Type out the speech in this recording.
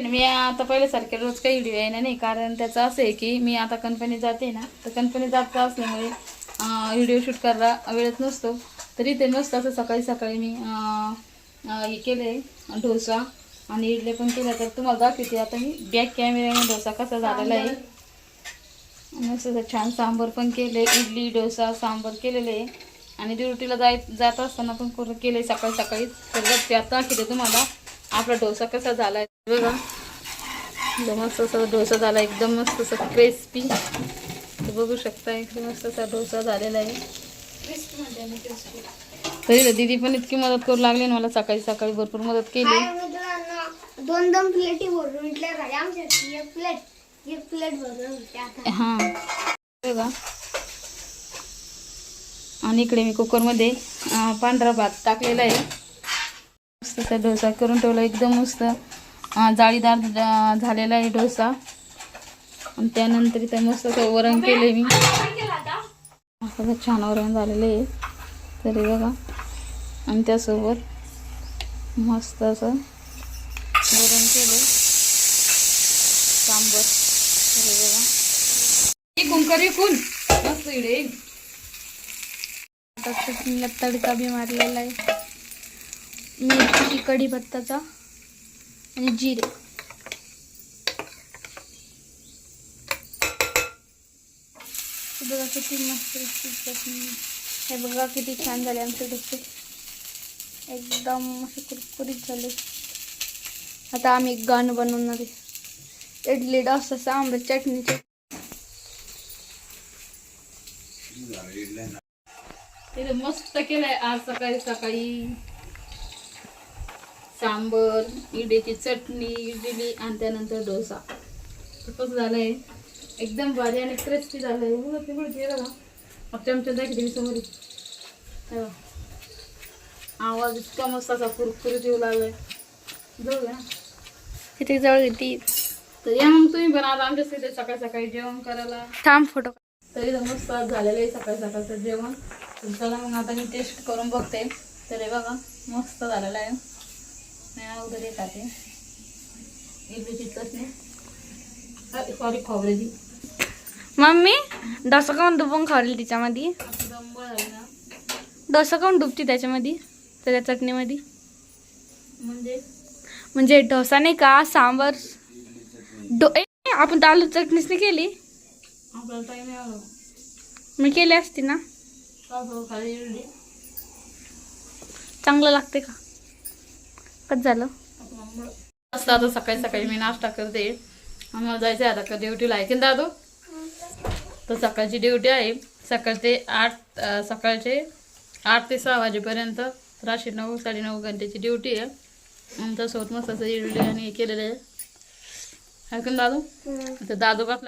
मी आता पहिल्यासारखे रोज काही व्हिडिओ येणार नाही. कारण त्याचं असं आहे की मी आता कंपनी जाते ना तर कंपनी जात असल्यामुळे व्हिडिओ शूट करायला वेळच नसतो. तरी ते नसतं असं सकाळी सकाळी मी हे केलं आहे डोसा आणि इडले पण केलं तर तुम्हाला दाखवते आता मी. बॅक कॅमेऱ्याने डोसा कसा झालेला आहे. मस्त असं छान सांबर पण केले इडली डोसा सांबर केलेले आहे. आणि ड्युटीला जाय जात असताना पण करून केले सकाळी सकाळी तर त्यात ते आता दाखवते तुम्हाला आपला डोसा कसा झाला आहे बघा. मस्त असा डोसा झाला एकदम मस्त असा क्रिस्पी बघू शकता एकदम मस्त असा डोसा झालेला आहे. तरी दीदी पण इतकी मदत करू लागली ना मला सकाळी सकाळी भरपूर मदत केली. दोन दोन प्लेटी भरून इडल्या झाल्या आमच्यासाठी एक प्लेट एक प्लेट भरून होते आता. हां. बघा. आणि इकडे मी कुकरमध्ये पांढरा भात टाकलेला आहे. मस्त असा डोसा करून ठेवला एकदम मस्त. जाळीदार झालेला आहे डोसा. आणि त्यानंतर इथं मस्त असं वरण केलं आहे मी असं छान वरण झालेलं आहे. तरी बघा. आणि त्यासोबत मस्त असं वरण केलं सांबर. तरी बघा. इकून कर इकून मस्त इडे आता तडका बी मारलेला आहे. मिरची कढीपत्ताचा. आणि जिरे हे बघा किती मस्त हे बघा किती छान झाले आमचे डोसे एकदम असे कुरकुरीत झाले आता आम्ही एक गाणं बनवणार आहे इडली डोसा सांबर चटणीचे मस्त केलंय आज सकाळी सकाळी सांबर इडलीची चटणी इडली आणि त्यानंतर डोसा. खूपच झालंय. एकदम भारी आणि क्रिस्पी झालंय. बघा ते बघा, ते बघा मग चमचा दाखवते मी समोर हे. आवाज इतका मस्त असा कुरकुरीत येऊ लागलाय. बघ ना. किती जवळ किती तर या मग तुम्ही पण आज आमच्या तिथे सकाळी सकाळी जेवण करायला. थांब फोटो. तरी तर मस्त आज झालेलं आहे सकाळी सकाळचं जेवण. चला मग आता मी टेस्ट करून बघते. तर हे बघा मस्त झालेलं आहे. हे सॉरी खोबऱ्याची. मम्मी डोसा काऊन डुबून खावली तिच्यामध्ये. दंबळ आहे ना. डोसा काऊन डुबती त्याच्यामध्ये त्याच्या चटणीमध्ये. म्हणजे? म्हणजे डोसा नाही का सांबर. डो ए, आपण तर आलू चटणीच नाही केली. आपल्याला टाईम नाही आला. मी केली असती ना. का खाली इडली चांगलं लागते का? कसं झालं. मस्त आता सकाळी सकाळी मी नाश्ता करते. आम्हाला जायचं आहे आता का ड्युटीला आहे की दादू? तर सकाळची ड्युटी आहे. सकाळ ते आठ सकाळचे आठ ते सहा वाजेपर्यंत राशी नऊ साडेनऊ घंटेची ड्युटी आहे. आणि तसोबत मस्त असं इडली आणि हे केलेलं आहे. है का ना दादू तर दादू बसला